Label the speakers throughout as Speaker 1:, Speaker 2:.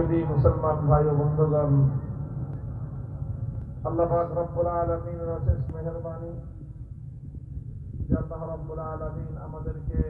Speaker 1: তাওহীদি মুসলমান ভাই ও বন্ধুগণ আল্লাহ রব্বুল আলমিনের অশেষ মেহরবানি আল্লাহ রব্বুল আলমিন আমাদেরকে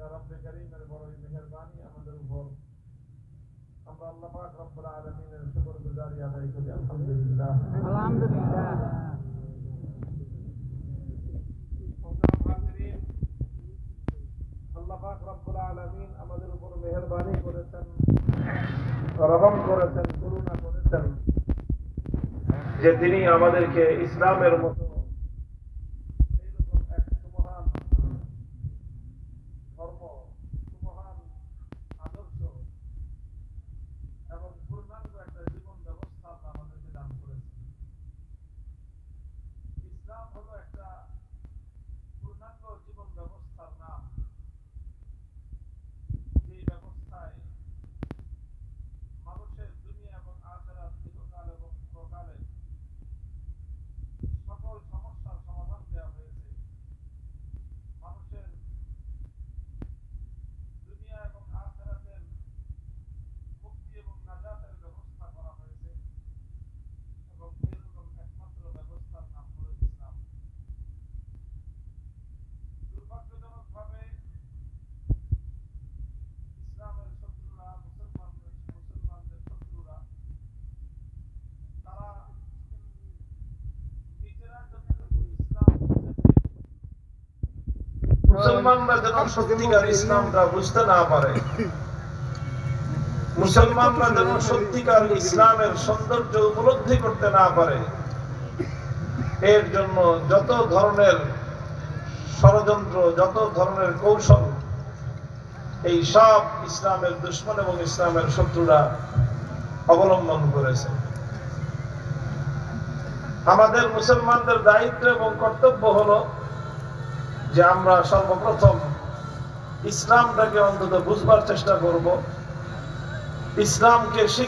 Speaker 1: এটা রব্বে করিমের আমাদের উপর মেহেরবানি করেছেন, রহম করেছেন, করুণা করেছেন যে তিনি আমাদেরকে ইসলামের মতো পূর্ণাঙ্গ মুসলমানরা যেন সত্যিকার ইসলামটা বুঝতে না পারে, মুসলমানরা যেন সত্যিকার ইসলামের সৌন্দর্য উপলব্ধি করতে না পারে, এর জন্য যত ধরনের ষড়যন্ত্র, যত ধরনের কৌশল, এই সব ইসলামের দুশ্মন এবং ইসলামের শত্রুরা অবলম্বন করেছে। আমাদের মুসলমানদের দায়িত্ব এবং কর্তব্য হলো যে আমরা সর্বপ্রথম ইসলামটাকে অন্তত বুঝবার চেষ্টা করব। ইসলামকে শিখ